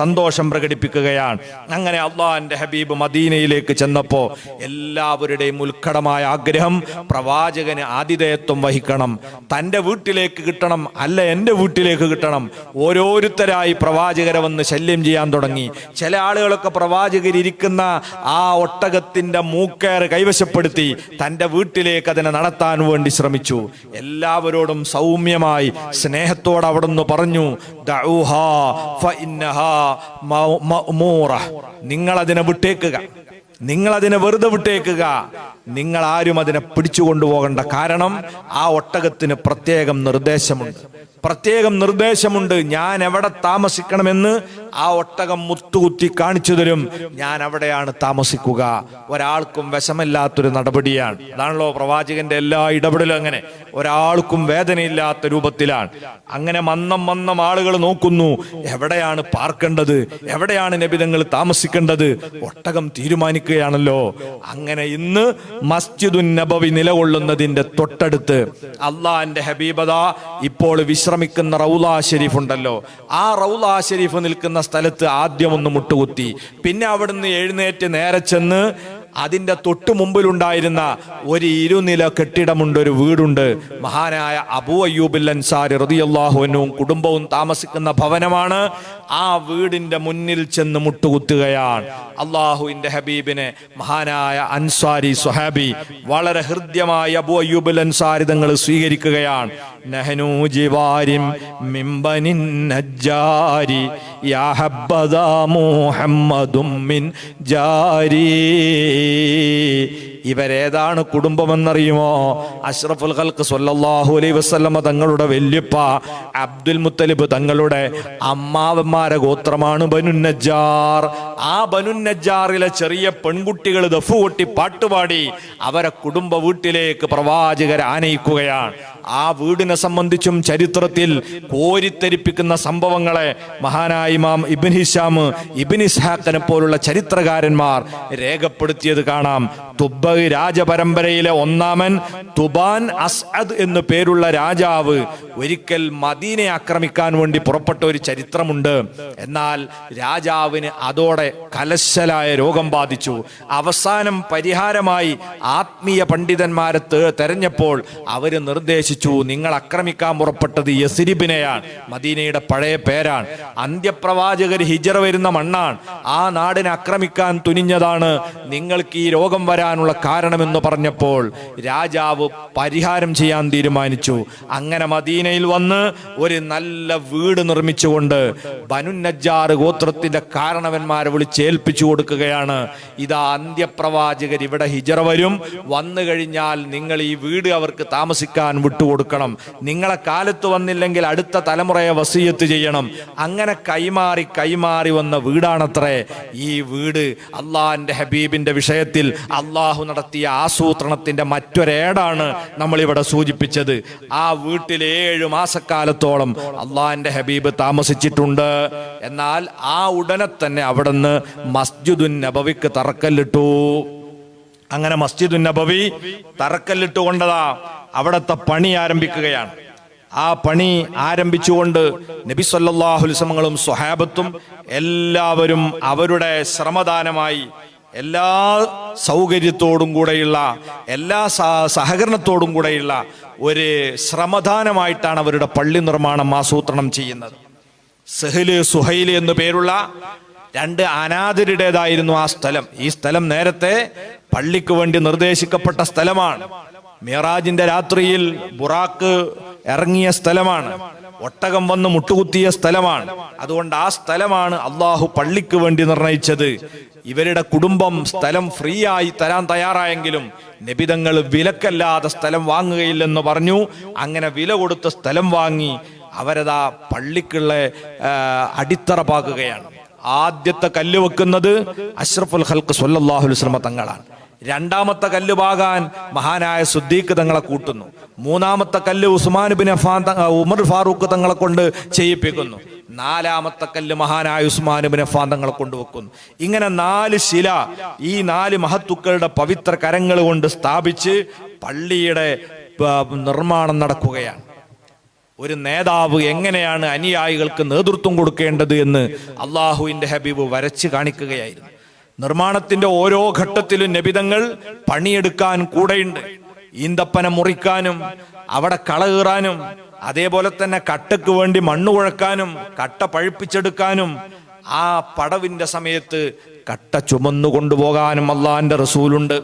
സന്തോഷം പ്രകടിപ്പിക്കുകയാണ്. അങ്ങനെ അള്ളാഹന്റെ ഹബീബ് മദീനയിലേക്ക് ചെന്നപ്പോ എല്ലാവരുടെയും ഉത്കടമായ ആഗ്രഹം പ്രവാചകന് ആതിഥേയത്വം വഹിക്കണം. തന്റെ വീട്ടിലേക്ക് കിട്ടണം അല്ല എന്റെ വീട്ടിലേക്ക് കിട്ടണം. ഓരോരുത്തരായി പ്രവാചകരെ വന്ന് ശല്യം ചെയ്യാൻ തുടങ്ങി. ചില ആളുകളൊക്കെ പ്രവാചകരിരിക്കുന്ന ആ ഒട്ടകത്തിന്റെ മൂക്കേറ് കൈവശപ്പെടുത്തി തന്റെ വീട്ടിലേക്ക് അതിനെ നടത്താൻ വേണ്ടി ശ്രമിച്ചു. എല്ലാവരോടും സൗമ്യമായി സ്നേഹത്തോടെ അവിടുന്ന് പറഞ്ഞു അതിനെ വിട്ടേക്കുക. നിങ്ങൾ അതിനെ വെറുതെ വിട്ടേക്കുക. നിങ്ങൾ ആരും അതിനെ പിടിച്ചു കൊണ്ടുപോകേണ്ട കാരണം ആ ഒട്ടകത്തിന് പ്രത്യേകം നിർദ്ദേശമുണ്ട്. പ്രത്യേകം നിർദ്ദേശമുണ്ട്. ഞാൻ എവിടെ താമസിക്കണമെന്ന് ആ ഒട്ടകം മുത്തുകുത്തി കാണിച്ചു തരും. ഞാൻ അവിടെയാണ് താമസിക്കുക. ഒരാൾക്കും വിഷമില്ലാത്തൊരു നടപടിയാണ്. അതാണല്ലോ പ്രവാചകന്റെ എല്ലാ ഇടപെടലും അങ്ങനെ. ഒരാൾക്കും വേദനയില്ലാത്ത രൂപത്തിലാണ്. അങ്ങനെ മന്നം മന്നം ആളുകൾ നോക്കുന്നു. എവിടെയാണ് പാർക്കേണ്ടത്? എവിടെയാണ് നബിതങ്ങൾ താമസിക്കേണ്ടത്? ഒട്ടകം തീരുമാനിക്കുകയാണല്ലോ. അങ്ങനെ ഇന്ന് മസ്ജിദുൻ നബവി നിലകൊള്ളുന്നതിന്റെ തൊട്ടടുത്ത്. അള്ളാന്റെ ഹബീബത ഇപ്പോൾ വിശ്രമിക്കുന്ന റൗലാ ഷെരീഫ് ഉണ്ടല്ലോ. ആ റൗലാ ഷെരീഫ് നിൽക്കുന്ന സ്ഥലത്ത് ആദ്യം ഒന്ന് മുട്ടുകുത്തി. പിന്നെ അവിടുന്ന് എഴുന്നേറ്റ് നേരെ ചെന്ന് അതിന്റെ തൊട്ടു മുമ്പിലുണ്ടായിരുന്ന ഒരു ഇരുനില കെട്ടിടമുണ്ട് ഒരു വീടുണ്ട്. മഹാനായ അബൂ അയ്യൂബിൽ അൻസാരി റതിയല്ലാഹുവിനും കുടുംബവും താമസിക്കുന്ന ഭവനമാണ്. ആ വീടിന്റെ മുന്നിൽ ചെന്ന് മുട്ടുകുത്തുകയാണ്. അള്ളാഹുവിന്റെ ഹബീബിനെ മഹാനായ അൻസാരി സുഹാബി വളരെ ഹൃദ്യമായ അബൂ അയ്യൂബുൽ അൻസാരി തങ്ങൾ സ്വീകരിക്കുകയാണ്. നഹനു ജിവാരിം മിമ്പനിൻ നജ്ജാരി മുഹമ്മദും മിൻ ജാരി. ഇവരേതാണ് കുടുംബമെന്നറിയുമോ? അഷ്റഫുൽ ഖൽക്ക് സല്ലല്ലാഹു അലൈഹി വസല്ലമ തങ്ങളുടെ വല്യപ്പ അബ്ദുൽ മുത്തലിബ് തങ്ങളുടെ അമ്മാവന്മാരെ ഗോത്രമാണ് ബനു നജ്ജാർ ആ ബനു നജ്ജാറിലെ ചെറിയ പെൺകുട്ടികൾ ദഫു കൊട്ടി പാട്ടുപാടി അവരെ കുടുംബ വീട്ടിലേക്ക് പ്രവാചകർ ആനയിക്കുകയാണ്. ആ വീടിനെ സംബന്ധിച്ചും ചരിത്രത്തിൽ കോരിത്തരിപ്പിക്കുന്ന സംഭവങ്ങളെ മഹാനായ ഇമാം ഇബിൻ ഹിഷാം ഇബിൻ ഇസ്ഹാഖിനെ പോലുള്ള ചരിത്രകാരന്മാർ രേഖപ്പെടുത്തിയത് കാണാം. തുബ്ബ രാജപരമ്പരയിലെ ഒന്നാമൻ തുബാൻ അസ്അദ് എന്നു പേരുള്ള രാജാവ് ഒരിക്കൽ മദീനെ ആക്രമിക്കാൻ വേണ്ടി പുറപ്പെട്ട ഒരു ചരിത്രമുണ്ട്. എന്നാൽ രാജാവിന് അതോടെ കലശലായ രോഗം ബാധിച്ചു. അവസാനം പരിഹാരമായി ആത്മീയ പണ്ഡിതന്മാരെ തെരഞ്ഞപ്പോൾ അവർ നിർദ്ദേശിച്ചു. നിങ്ങൾ ആക്രമിക്കാൻ പുറപ്പെട്ടത് യസിരിബിനെയാണ്. മദീനയുടെ പഴയ പേരാണ്. അന്ത്യപ്രവാചകർ ഹിജറ വരുന്ന മണ്ണാണ്. ആ നാടിനെ ആക്രമിക്കാൻ തുനിഞ്ഞതാണ്. നിങ്ങൾക്ക് ഈ രോഗം വരാനുള്ള കാരണമെന്ന് പറഞ്ഞപ്പോൾ രാജാവ് പരിഹാരം ചെയ്യാൻ തീരുമാനിച്ചു. അങ്ങനെ മദീനയിൽ വന്ന് ഒരു നല്ല വീട് നിർമ്മിച്ചുകൊണ്ട് ബനുനജ്ജാർ ഗോത്രത്തിന്റെ കാരണവന്മാരെ വിളിച്ചേൽപ്പിച്ചു കൊടുക്കുകയാണ്. ഇതാ അന്ത്യപ്രവാചകർ ഇവിടെ ഹിജറ വരും. വന്നു കഴിഞ്ഞാൽ നിങ്ങൾ ഈ വീട് അവർക്ക് താമസിക്കാൻ വിട്ടുകൊടുക്കണം നിങ്ങളെ കാലത്ത് വന്നില്ലെങ്കിൽ അടുത്ത തലമുറയെ വസീയത്ത് ചെയ്യണം. അങ്ങനെ കൈമാറി കൈമാറി വന്ന വീടാണത്രേ. ഈ വീട് അള്ളാഹിന്റെ ഹബീബിന്റെ വിഷയത്തിൽ അള്ളാഹു നടത്തിയ ആസൂത്രണത്തിന്റെ മറ്റൊരേടാണ് നമ്മളിവിടെ സൂചിപ്പിച്ചത്. ആ വീട്ടിൽ ഏഴു മാസക്കാലത്തോളം അള്ളാഹിന്റെ ഹബീബ് താമസിച്ചിട്ടുണ്ട്. എന്നാൽ ആ ഉടനെ തന്നെ അവിടുന്ന് മസ്ജിദുൻ നബവിക്ക് തറക്കല്ലിട്ടു. അങ്ങനെ മസ്ജിദുൻ നബവി തറക്കല്ലിട്ടുകൊണ്ടതാ. അവിടത്തെ പണി ആരംഭിക്കുകയാണ്. ആ പണി ആരംഭിച്ചുകൊണ്ട് നബി വസല്ലമകളും സ്വഹാബത്തും എല്ലാവരും അവരുടെ ശ്രമദാനമായി എല്ലാ സൗകര്യത്തോടും കൂടെയുള്ള എല്ലാ സഹകരണത്തോടും കൂടെയുള്ള ഒരു ശ്രമദാനമായിട്ടാണ് അവരുടെ പള്ളി നിർമ്മാണം ആസൂത്രണം ചെയ്യുന്നത്. സെഹൽ സുഹൈൽ എന്നു പേരുള്ള രണ്ട് അനാഥരുടേതായിരുന്നു ആ സ്ഥലം. ഈ സ്ഥലം നേരത്തെ പള്ളിക്ക് വേണ്ടി നിർദ്ദേശിക്കപ്പെട്ട സ്ഥലമാണ്. മിറാജിന്റെ രാത്രിയിൽ ബുറാക്ക് ഇറങ്ങിയ സ്ഥലമാണ്. ഒട്ടകം വന്ന് മുട്ടുകുത്തിയ സ്ഥലമാണ്. അതുകൊണ്ട് ആ സ്ഥലമാണ് അള്ളാഹു പള്ളിക്ക് വേണ്ടി നിർണയിച്ചത്. ഇവരുടെ കുടുംബം സ്ഥലം ഫ്രീ ആയി തരാൻ തയ്യാറായെങ്കിലും നിബിതങ്ങൾ വിലക്കല്ലാതെ സ്ഥലം വാങ്ങുകയില്ലെന്ന് പറഞ്ഞു. അങ്ങനെ വില കൊടുത്ത് സ്ഥലം വാങ്ങി അവരതാ പള്ളിക്കുള്ള അടിത്തറ പാകുകയാണ് ആദ്യത്തെ കല്ല് വെക്കുന്നത് അഷ്റഫുൽ ഹൽക്ക് അലൈഹി വസല്ലമ തങ്ങളാണ്. രണ്ടാമത്തെ കല്ല് പാകാൻ മഹാനായ സുദ്ദീഖ് തങ്ങളെ കൂട്ടുന്നു. മൂന്നാമത്തെ കല്ല് Usman bin Affan Umar Farooq തങ്ങളെ കൊണ്ട് ചെയ്യിപ്പിക്കുന്നു. നാലാമത്തെ കല്ല് മഹാനായ ഉസ്മാൻ ബിൻ അഫാൻ തങ്ങളെ കൊണ്ടുവെക്കുന്നു ഇങ്ങനെ നാല് ശില ഈ നാല് മഹത്തുക്കളുടെ പവിത്ര കരങ്ങൾ കൊണ്ട് സ്ഥാപിച്ച് പള്ളിയുടെ നിർമ്മാണം നടക്കുകയാണ്. ഒരു നേതാവ് എങ്ങനെയാണ് അനുയായികൾക്ക് നേതൃത്വം കൊടുക്കേണ്ടത് എന്ന് അള്ളാഹുവിന്റെ ഹബീബ് വരച്ച് കാണിക്കുകയായിരുന്നു. നിർമ്മാണത്തിന്റെ ഓരോ ഘട്ടത്തിലും നബിതങ്ങൾ പണിയെടുക്കാൻ കൂടെയുണ്ട്. ഈന്തപ്പന മുറിക്കാനും അവിടെ കള കീറാനും അതേപോലെ തന്നെ കട്ടക്ക് വേണ്ടി മണ്ണ് കുഴക്കാനും കട്ട പഴുപ്പിച്ചെടുക്കാനും ആ പടവിന്റെ സമയത്ത് കട്ട ചുമന്നു കൊണ്ടുപോകാനും അള്ളാന്റെ റസൂലുണ്ട്.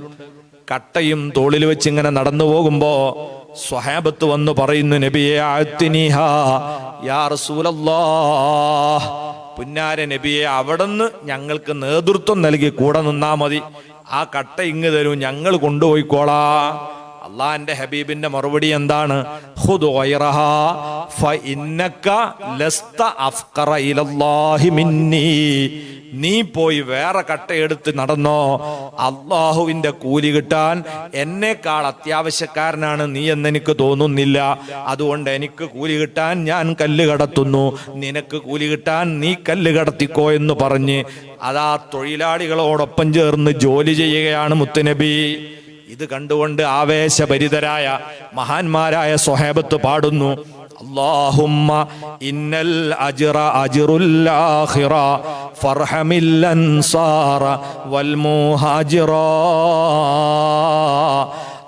കട്ടയും തോളിൽ വെച്ച് ഇങ്ങനെ നടന്നു പോകുമ്പോ സ്വഹാബത്ത് വന്ന് പറയുന്നു നബിയെ ആഴ്ത്തിനീഹ യാ പുന്നാര നബിയെ അവിടുന്ന് ഞങ്ങൾക്ക് നേതൃത്വം നൽകി കൂടെ നിന്നാ മതി. ആ കട്ട ഇങ്ങ് തരൂ ഞങ്ങൾ കൊണ്ടുപോയിക്കോളാ. അള്ളാന്റെ ഹബീബിന്റെ മറുപടി എന്താണ്? നീ പോയി വേറെ കട്ടയെടുത്ത് നടന്നോ? അള്ളാഹുവിന്റെ കൂലി കിട്ടാൻ എന്നെക്കാൾ അത്യാവശ്യക്കാരനാണ് നീ എന്നെനിക്ക് തോന്നുന്നില്ല. അതുകൊണ്ട് എനിക്ക് കൂലി കിട്ടാൻ ഞാൻ കല്ല് കടത്തുന്നു. നിനക്ക് കൂലി കിട്ടാൻ നീ കല്ല് കടത്തിക്കോ എന്ന് പറഞ്ഞ് അതാ തൊഴിലാളികളോടൊപ്പം ചേർന്ന് ജോലി ചെയ്യുകയാണ് മുത്തുനബി. ഇത് കണ്ടുകൊണ്ട് ആവേശപരിതരായ മഹാന്മാരായ സ്വഹേബത്ത് പാടുന്നു. അള്ളാഹുമ്മ ഇന്നൽ അജിറ അജിറുല്ലാഹിറ ഫർഹമില്ലൻ സാറ വൽ മുഹാജിറ.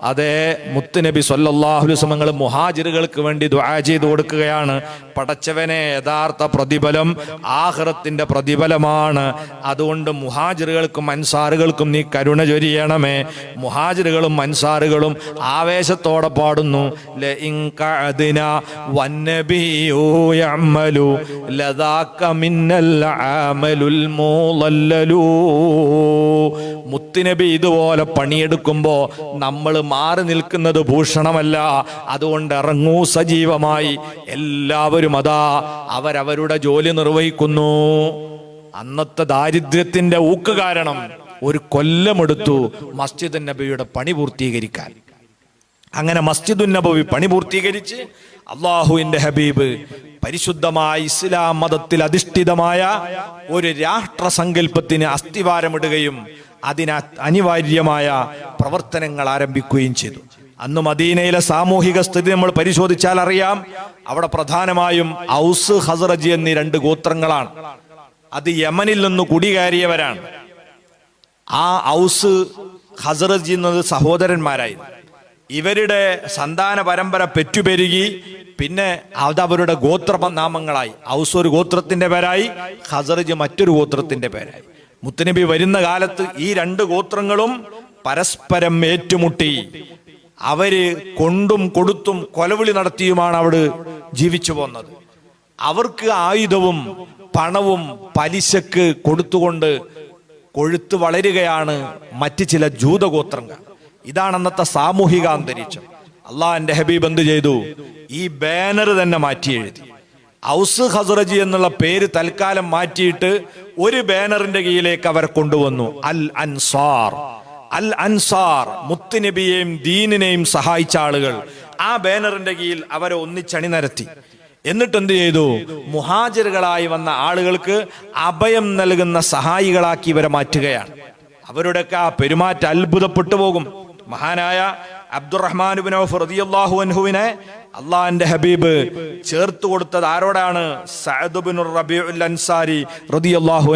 അതെ മുത്തുനബി സല്ലല്ലാഹുലിസ്മങ്ങൾ മുഹാജിറുകൾക്ക് വേണ്ടി ദ്വാ ചെയ്തു കൊടുക്കുകയാണ്. പടച്ചവനെ യഥാർത്ഥ പ്രതിഫലം ആഹ്റത്തിന്റെ പ്രതിഫലമാണ്. അതുകൊണ്ട് മുഹാജിറുകൾക്കും അൻസാറുകൾക്കും നീ കരുണ ചൊരിയണമേ. മുഹാജിറുകളും അൻസാറുകളും ആവേശത്തോടെ പാടുന്നു. മുത്തുനബി ഇതുപോലെ പണിയെടുക്കുമ്പോ നമ്മൾ മാറി നിൽക്കുന്നത് ഭൂഷണമല്ല. അതുകൊണ്ട് ഇറങ്ങൂ സജീവമായി. എല്ലാവരും അതാ അവരവരുടെ ജോലി നിർവഹിക്കുന്നു. അന്നത്തെ ദാരിദ്ര്യത്തിന്റെ ഊക്ക് കാരണം ഒരു കൊല്ലമെടുത്തു മസ്ജിദ് നബിയുടെ പണി പൂർത്തീകരിക്കാൻ. അങ്ങനെ മസ്ജിദുൻ നബവി പണി പൂർത്തീകരിച്ച് അള്ളാഹുവിന്റെ ഹബീബ് പരിശുദ്ധമായ ഇസ്ലാം മതത്തിൽ അധിഷ്ഠിതമായ ഒരു രാഷ്ട്ര സങ്കല്പത്തിന് അസ്ഥിവാരമിടുകയും അതിന് അനിവാര്യമായ പ്രവർത്തനങ്ങൾ ആരംഭിക്കുകയും ചെയ്തു. അന്ന് മദീനയിലെ സാമൂഹിക സ്ഥിതി നമ്മൾ പരിശോധിച്ചാൽ അറിയാം. അവിടെ പ്രധാനമായും ഔസ് ഹസറജി എന്നീ രണ്ട് ഗോത്രങ്ങളാണ്. അത് യമനിൽ നിന്ന് കുടികയറിയവരാണ്. ആ ഔസ് ഹസറജി എന്നത് സഹോദരന്മാരായിരുന്നു ഇവരുടെ സന്താന പരമ്പര പെറ്റുപെരുകി പിന്നെ അതവരുടെ ഗോത്ര നാമങ്ങളായി ഔസ് ഒരു ഗോത്രത്തിന്റെ പേരായി ഹസറജ് മറ്റൊരു ഗോത്രത്തിന്റെ പേരായി. മുത്തനബി വരുന്ന കാലത്ത് ഈ രണ്ട് ഗോത്രങ്ങളും പരസ്പരം ഏറ്റുമുട്ടി. അവർ കൊണ്ടും കൊടുത്തും കൊലവിളി നടത്തിയുമാണ് അവിടെ ജീവിച്ചു പോന്നത്. അവർക്ക് ആയുധവും പണവും പലിശക്ക് കൊടുത്തുകൊണ്ട് കൊഴുത്തു വളരുകയാണ് മറ്റ് ചില ജൂതഗോത്രങ്ങൾ. ഇതാണ് അന്നത്തെ സാമൂഹിക അന്തരീക്ഷം. അള്ളാഹന്റെ ഹബീബ് എന്ത് ചെയ്തു? ഈ ബാനർ തന്നെ മാറ്റി എഴുതി. ഔസ് ഹസറജി എന്നുള്ള പേര് തൽക്കാലം മാറ്റിയിട്ട് ഒരു ബാനറിന്റെ കീഴിലേക്ക് അവർ കൊണ്ടുവന്നു. അൽ അൻസാർ. അൽ അൻസാർ മുത്തുനബിയെയും ദീനിനെയും സഹായിച്ച ആളുകൾ. ആ ബാനറിന്റെ കീഴിൽ അവരെ ഒന്നിച്ചണി നിരത്തി. എന്നിട്ട് എന്ത് ചെയ്തു? മുഹാജിറുകളായി വന്ന ആളുകൾക്ക് അഭയം നൽകുന്ന സഹായികളാക്കി ഇവരെ മാറ്റുകയാണ്. അവരുടെയൊക്കെ ആ പെരുമാറ്റം അത്ഭുതപ്പെട്ടു പോകും. മഹാനായ അബ്ദുറഹ്മാൻ ഔഫ് റളിയല്ലാഹു അൻഹുവിനെ അള്ളാഹിന്റെ ഹബീബ് ചേർത്ത് കൊടുത്തത് ആരോടാണ്? സഅദ് ബിൻ റബീഉൽ അൻസാരി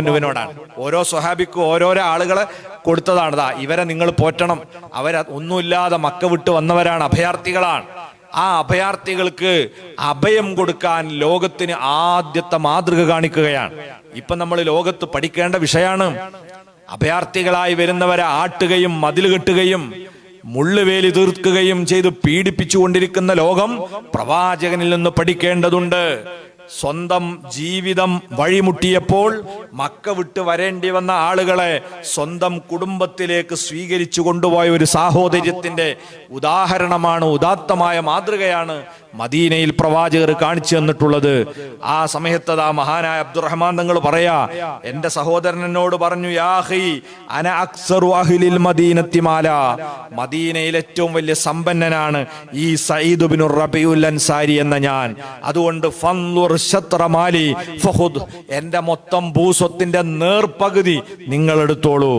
അൻഹുവിനോടാണ്. ഓരോ സ്വഹാബിക്കും ഓരോരോ ആളുകളെ കൊടുത്തതാണ്. ദാ ഇവരെ നിങ്ങൾ പോറ്റണം. അവരെ ഒന്നുമില്ലാതെ മക്ക വിട്ട് വന്നവരാണ് അഭയാർത്ഥികളാണ്. ആ അഭയാർത്ഥികൾക്ക് അഭയം കൊടുക്കാൻ ലോകത്തിന് ആദ്യത്തെ മാതൃക കാണിക്കുകയാണ്. ഇപ്പൊ നമ്മൾ ലോകത്ത് പഠിക്കേണ്ട വിഷയമാണ്. അഭയാർത്ഥികളായി വരുന്നവരെ ആട്ടുകയും മതിൽ കെട്ടുകയും മുള്ളുവേലി തീർക്കുകയും ചെയ്ത് പീഡിപ്പിച്ചുകൊണ്ടിരിക്കുന്ന ലോകം പ്രവാചകനിൽ നിന്ന് പഠിക്കേണ്ടതുണ്ട്. സ്വന്തം ജീവിതം വഴിമുട്ടിയപ്പോൾ മക്ക വിട്ട് വരേണ്ടി വന്ന ആളുകളെ സ്വന്തം കുടുംബത്തിലേക്ക് സ്വീകരിച്ചു കൊണ്ടുപോയ ഒരു സാഹോദര്യത്തിന്റെ ഉദാഹരണമാണ് ഉദാത്തമായ മാതൃകയാണ് മദീനയിൽ പ്രവാചകർ കാണിച്ചു തന്നിട്ടുള്ളത്. ആ സമയത്ത് ആ മഹാനായ അബ്ദുറഹ്മാൻ തങ്ങൾ പറയാ എന്റെ സഹോദരൻ എന്നോട് പറഞ്ഞു യാഹി അന അക്സറു അഹ്ലിൽ മദീനത്തി മാല. മദീനയിൽ ഏറ്റവും വലിയ സമ്പന്നനാണ് ഈ സയ്യിദ് റബിയുൽ അൻസാരി എന്ന ഞാൻ. അതുകൊണ്ട് ഫൻലുർ ഫഖുദ് എന്റെ മൊത്തം ഭൂസ്വത്തിന്റെ നേർപകുതി നിങ്ങൾ എടുത്തോളൂ.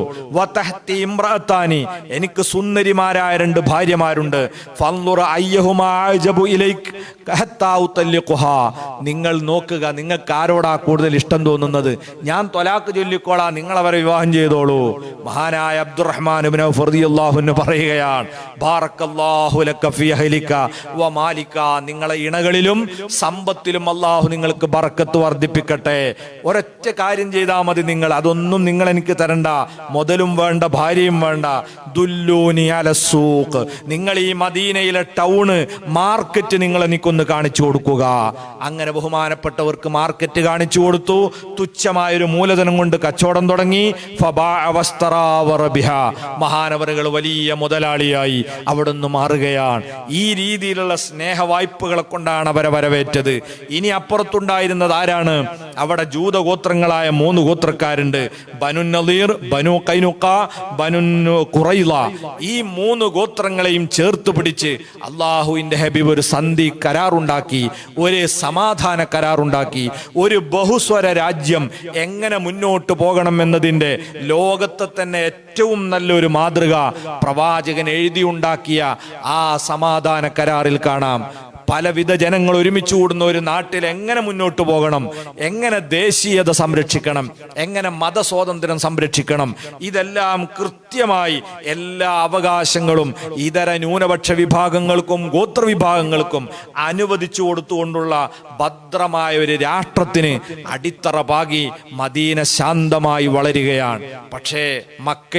എനിക്ക് സുന്ദരിമാരായ രണ്ട് ഭാര്യമാരുണ്ട്. ഫൻലുർ അയ്യഹുമാ അഅജബു നിങ്ങൾ നോക്കുക നിങ്ങൾക്ക് ആരോടാ കൂടുതൽ ഇഷ്ടം തോന്നുന്നത്? ഞാൻ തൊലാക്ക് ചൊല്ലിക്കോളാ നിങ്ങൾ അവരെ വിവാഹം ചെയ്തോളൂ. മഹാനായ അബ്ദുറഹ്മാൻ പറയുകയാണ് നിങ്ങളെ ഇണകളിലും സമ്പത്തിലും അള്ളാഹു നിങ്ങൾക്ക് ബറക്കത്ത് വർദ്ധിപ്പിക്കട്ടെ. ഒരൊറ്റ കാര്യം ചെയ്താൽ മതി നിങ്ങൾ അതൊന്നും നിങ്ങൾ എനിക്ക് തരണ്ട. മുതലും വേണ്ട ഭാര്യയും വേണ്ട. ദുല്ലൂനി അലസൂക്ക് നിങ്ങൾ ഈ മദീനയിലെ ടൗണ് മാർക്കറ്റ് നിങ്ങൾ എനിക്കൊന്ന് കാണിച്ചു കൊടുക്കുക. അങ്ങനെ ബഹുമാനപ്പെട്ടവർക്ക് മാർക്കറ്റ് കാണിച്ചു കൊടുത്തു. തുച്ഛമായൊരു മൂലധനം കൊണ്ട് കച്ചവടം തുടങ്ങി. മഹാനവറുകൾ വലിയ മുതലാളിയായി അവിടുന്ന് മാറുകയാണ്. ഈ രീതിയിലുള്ള സ്നേഹ വായ്പകളെ കൊണ്ടാണ് അവരെ വരവേറ്റത്. ഇനി അപ്പുറത്തുണ്ടായിരുന്നത് ആരാണ്? അവിടെ ജൂതഗോത്രങ്ങളായ മൂന്ന് ഗോത്രക്കാരുണ്ട്. ബനു നദീർ ബനു കൈനുക്ക ബനു കുറയില ഈ മൂന്ന് ഗോത്രങ്ങളെയും ചേർത്ത് പിടിച്ച് അള്ളാഹുവിന്റെ ഹബീബ് ഒരു സന്ധി കരാറുണ്ടാക്കി ഒരു സമാധാന കരാറുണ്ടാക്കി ഒരു ബഹുസ്വര രാജ്യം എങ്ങനെ മുന്നോട്ട് പോകണം എന്നതിന്റെ ലോകത്തെ തന്നെ ഏറ്റവും നല്ലൊരു മാതൃക പ്രവാചകൻ എഴുതിയുണ്ടാക്കിയ ആ സമാധാന കരാറിൽ കാണാം. പലവിധ ജനങ്ങൾ ഒരുമിച്ച് കൂടുന്ന ഒരു നാട്ടിൽ എങ്ങനെ മുന്നോട്ട് പോകണം? എങ്ങനെ ദേശീയത സംരക്ഷിക്കണം? എങ്ങനെ മതസ്വാതന്ത്ര്യം സംരക്ഷിക്കണം? ഇതെല്ലാം കൃത്യമായി എല്ലാ അവകാശങ്ങളും ഇതര ന്യൂനപക്ഷ വിഭാഗങ്ങൾക്കും ഗോത്രവിഭാഗങ്ങൾക്കും അനുവദിച്ചു കൊടുത്തുകൊണ്ടുള്ള ഭദ്രമായ ഒരു രാഷ്ട്രത്തിന് അടിത്തറ പാകി മദീന ശാന്തമായി വളരുകയാണ്. പക്ഷേ മക്ക